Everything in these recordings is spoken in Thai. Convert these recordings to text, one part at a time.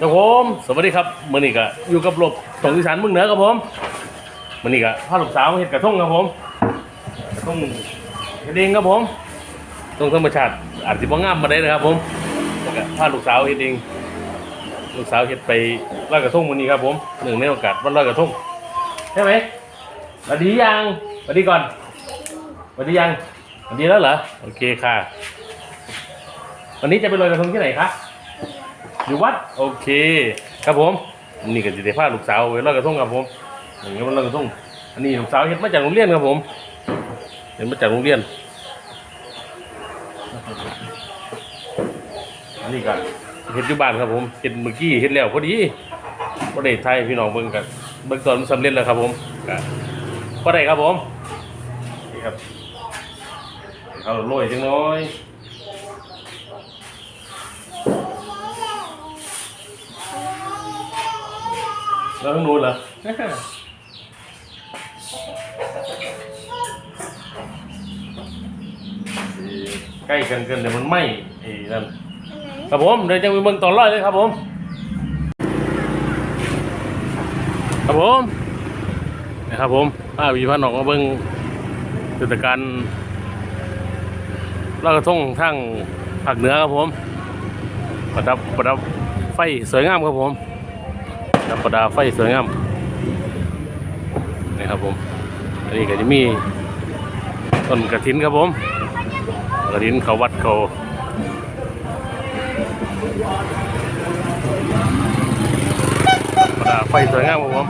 ครับผมสวัสดีครับมื่อนี้ก็อยู่กับหลบตงอีสานเมืองเหนือครับผมมื่อนี้ก็พาลูกสาวมาเห็ดกระทงครับผมกระทงเฮ็ดเองครับผมตรงธรรมชาติอาจจะบ่งามมาได้นะครับ ผมแต่ก็พาลูกสาวเฮ็ดเองลูกสาวเฮ็ดไปลอยกระทงมื่อนี้ครับผมหนึ่งในโอกาสวันลอยกระทงใช่ไหมสวัสดียังสวัสดีก่อนสวัสดียังสวัสดีแล้วเหรอโอเคค่ะ วันนี้จะไปลอยกระทงที่ไหนคะ อยู่วัดโอเค ครับผมนี่ก็จะได้พาลูกสาวไปลอยกระทงครับผมอย่างนี้มันลอยกระทงอันนี้ลูกสาวเห็นมาจากโรงเรียนครับผมเห็นมาจากโรงเรียนอันนี้ก็เห็ดอยู่บ้านครับผมเห็ดเมื่อกี้เห็ดแล้วพอดีพอได้ไทยพี่น้องเบิ่งกันเบิ่งตอนมันสำเร็จแล้วครับผมก็ได้ครับผมนี่ครับเขาโรยจังน้อย แล้วข้างนู้นเหรอใกล้กันเกินเดี๋ยวมันไหม้ไอ้นั่นครับผมเดี๋ยวจะไปเบิ่งตอนร้อยเลยครับผม ครับผมนะครับผมป้าวีพันออกมาเบิ่งเทศกาลลอยกระทงทางภาคเหนือครับผม ประดับประดับไฟสวยงามครับผม ดับประดาไฟสวยงามนี่ครับผมอันนี้ก็จะมีต้นกระถินครับผมกระถินเขาวัดเขาประดาไฟสวยงามครับผม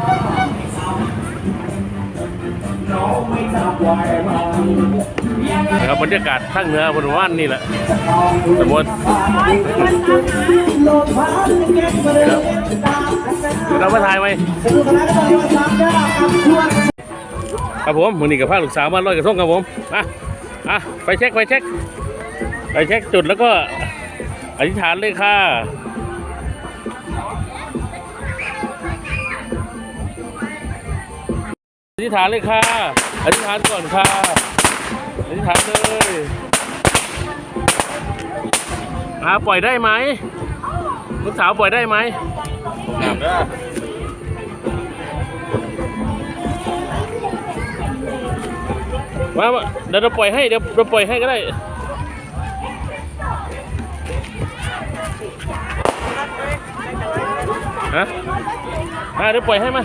นะครับบรรยากาศข้างเหนือบนว่านนี่แหละสมมติเรามาถ่ายไหมครับผมมือนี้กับพาลูกสาวมาลอยกระทงครับผมอะอะไปเช็คไปเช็คไปเช็คจุดแล้วก็อธิษฐานเลยค่ะอธิษฐานเลยค่ะ อธิษฐานก่อนค่ะ อธิษฐานเลยอ่าปล่อยได้ไหมลูกสาวปล่อยได้ไหมมามาเดี๋ยวเราปล่อยให้เดี๋ยวเราปล่อยให้ก็ได้ฮะอ่าเดี๋ยวปล่อยให้มา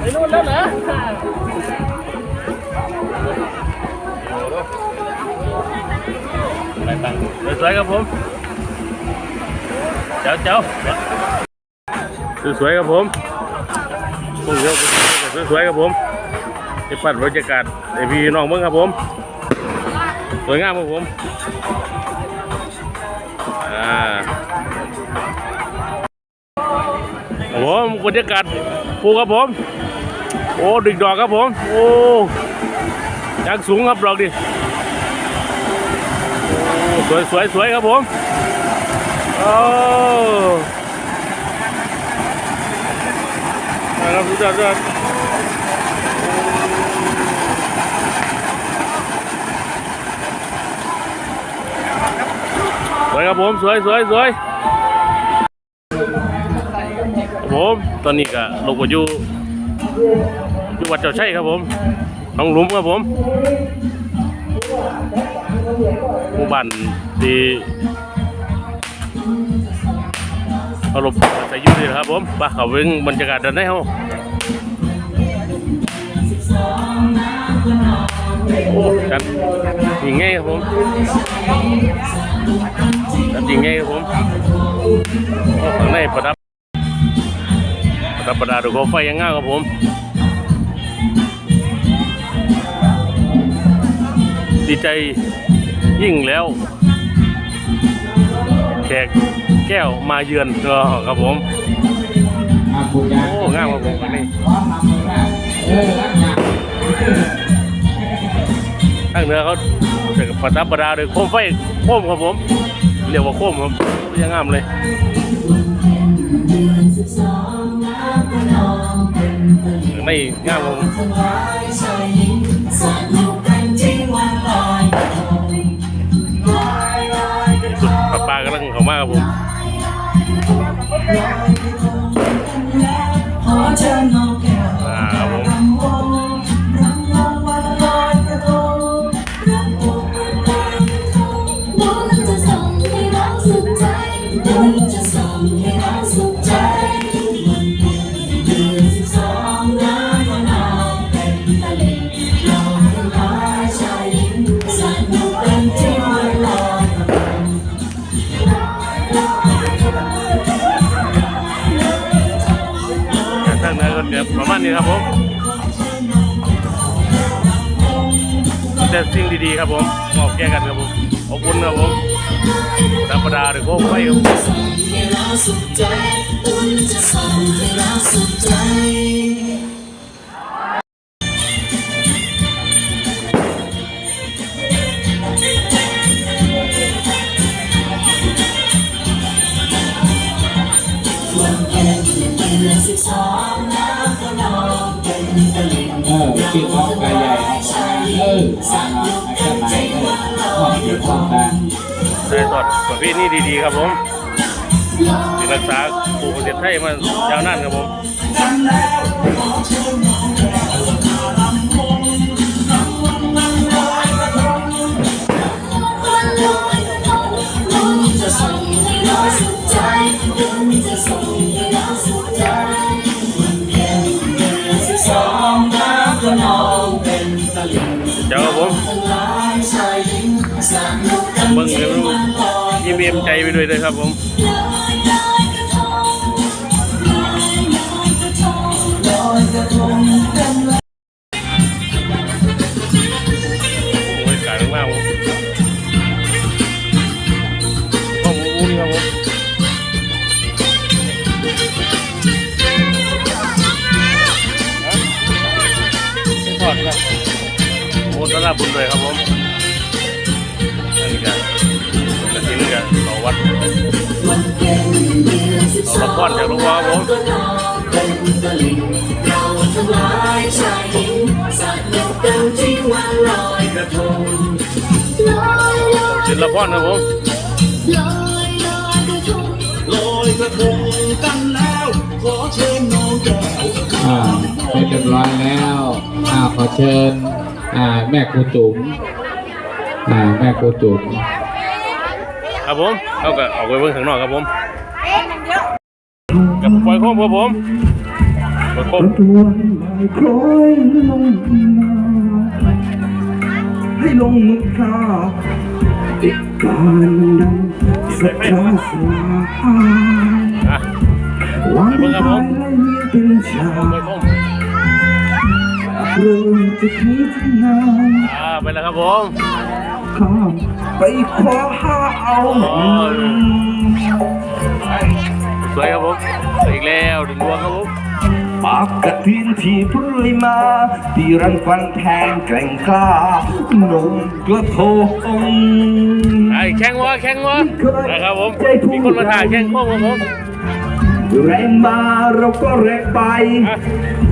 ไปนู่นแล้วเหรอไปตังสวยๆครับผม เจ้าเจ้าสวยๆครับผมพวกเยอะสวยๆครับผมจะปัดบรรยากาศไอพี่น้องเมืองครับผม สวยงามครับผม อ่า ผมบรรยากาศภูครับผม โอ้ดึกดอกครับผม โอ้ยังสูงครับดอกดิโอ้สวยสวยสวยครับผมโอ้ครับดยอดสุดยอดสวยครับผม สวยสวยสวย ผมตอนนี้ก็ลงมาอยู่อยู่วัดเจ้าชัยครับผมน้องหลุมครับผมหมู่บ้านที่อารมณ์ใส่อยูนี่แหละครับผมไปเขาเวิ่งบรรยากาศด้านในเฮาโอ้กันยิงไงครับผมกันยิงไงครับผมโอ้ข้างในประดับ ระธรรดาดูโคมไฟยังง่ายครับผมดีใจยิ่งแล้วแขกแก้วมาเยือนก็ครับผมโอ้ง่ามครับผมนนี้พร้อมทำเลยนะเออรักงางเหนือเขาจะประดับประดาด้วยโคมไฟโคมครับผมเรียกว่าโคมครับยังงามเลย ไม่งามครับผมสุดปลาปลากำลังเข้ามาครับผมขอเชิญน้อง เหนือก็เดี๋ยวประมาณนี้ครับผมแต่สิ่งดีๆครับผมมอบแก้กันครับผมขอบคุณครับผมธรรมดาหรือโคมไฟครับผมส่งให้เราสุดใจ คิดว่าไกลใหญ่เออสามารถให้กันไหนเออขอบคุณความกันได้ตอดประเภทนี้ดีๆครับผมรักษาปู่ประเทศไทยมายาวนานครับผม มใจไปด้วยเลยครับผมลอยลอยกลอยลอยกระทงลอยกระทงกันแล้วโอ้ยการมากผมข้อมูลนี่ครับผมไม่ทอดครับโอ้ตลาดบุญเลยครับผม วัดวันเพ็ญเดือนสิบสเอาละครจากหลวงพ่อผมก็นองเป็นตะลิ่งเราทั้งหลายชายหญิงสนุกกันที่วันลอยกระทงลอยลอยศิลปนครับผมลอยลอยกระทงลอยกระทงกันแล้ว ขอเชิญน้องแก้วอ่าเป็นเรียบร้อยแล้วอ่าขอเชิญอ่าแม่ครูจุ๋มอ่าแม่ครูจุ๋ม ครับผมเอาก็ออกไปเบิ่งข้างนอกครับผมกับปล่อยโคมครับผมปล่อยโคมตัวไม่คล้อยลงมาให้ลงมือข้าติดการดังสัจจาสลายอะวันตายและเมียเป็นชาปล่อยโคมเริ่มจะคิดนานอ่าไปแล้วครับผมข้าม ไปคว้าหาเอาเงินสวยครับผมสวยอีกแล้วดึงดวงครับผมปากกระทินที่เพื่อยมาตีรันฟันแทงแกร่งกล้านมกระโทงไอ้แข่งวะแข่งวะนะครับผมมีคนมาถ่ายแข่งโคมครับผม แรงมาเราก็แรงไป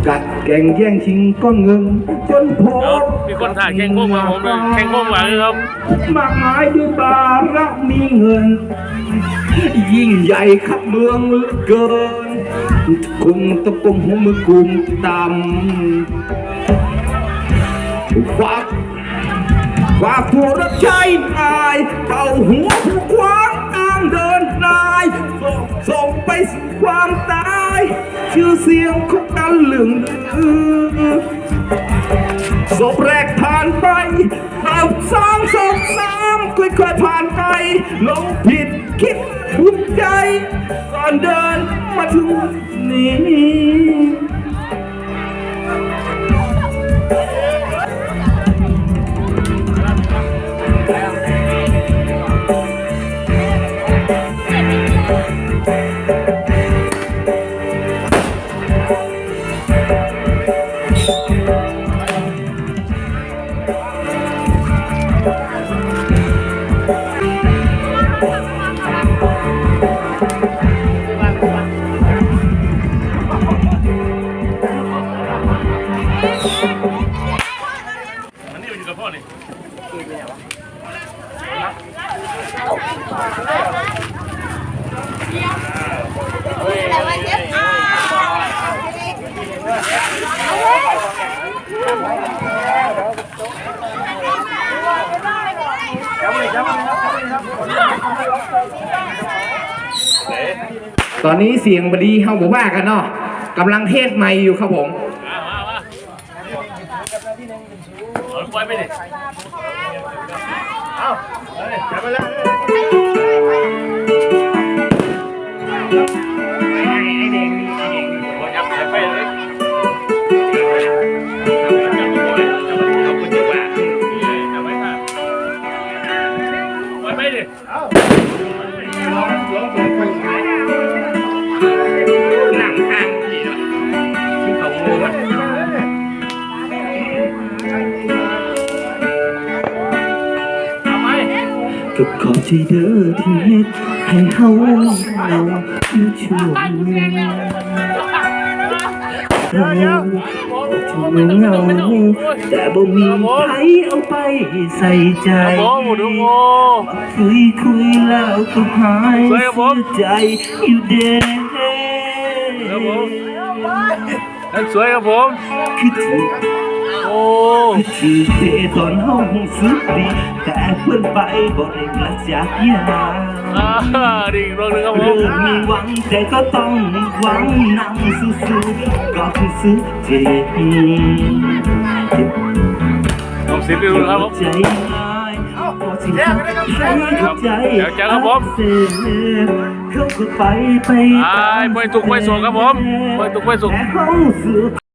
กัดแก่งแย่งชิงก้อนเงินจนพบมีคนถ่ายแข่งโคมครับผมเลยแข่งโคมหวังครับมากมายด้วยบาระมีเงิน ยิ่งใหญ่ขับเมืองเหลือเกินคงตะกลมหัวมือกลุ่มต่ำควักฝากผัวรับใช้นายเป่าหัวผู้ควาางเดินนายส่งส่งไปสู่ความตาย ชื่อเสียงของกันเหลืองลือศพแรกผ่านไปเอาสองศพสามค่อยๆผ่านไปหลงผิดคิดภูมิใจ ก่อนเดินมาถึงวัน นี้อั ตอนนี้เสียงบดีเฮาบอกว่ากันเนาะกำลังเทศไม่อยู่ครับผมเอาปไปดิเอาไปเลย กไอ้เด็กจับไปเลยจับไปจับไปจับไปค่ะปล่อยไปดิหนังทางดีเนาะเอางูมาเอาไปก็ขอบใจเด้อที่เฮ็ด ให้เฮาเราอยู่ช่วงนี้เราถึงเงาแต่บ่มีใครเอาไปใส่ใจคุยคุยแล้วก็หายเสียใจอยู่เด้ครับผมนั่นสวยครับผมคือถือโอ้คือเทตอนห้องสุดดีแต่เพื่อนไปบ่ได้กลับจากยา อ่าดีอีกรอบหนึงครับผเริ่มมมีหวังแต่ก็ต้องหวังนั่งสู้ๆก็คือสุดเจ็บลองสิบดูครับผม ใจหายพอสิทำให้ใจเดี๋ยวเจอครับผมเสียเขาก็ไปไปไปไปถูกไปส่งครับผมไปถูกไปส่งแต่เขาสุด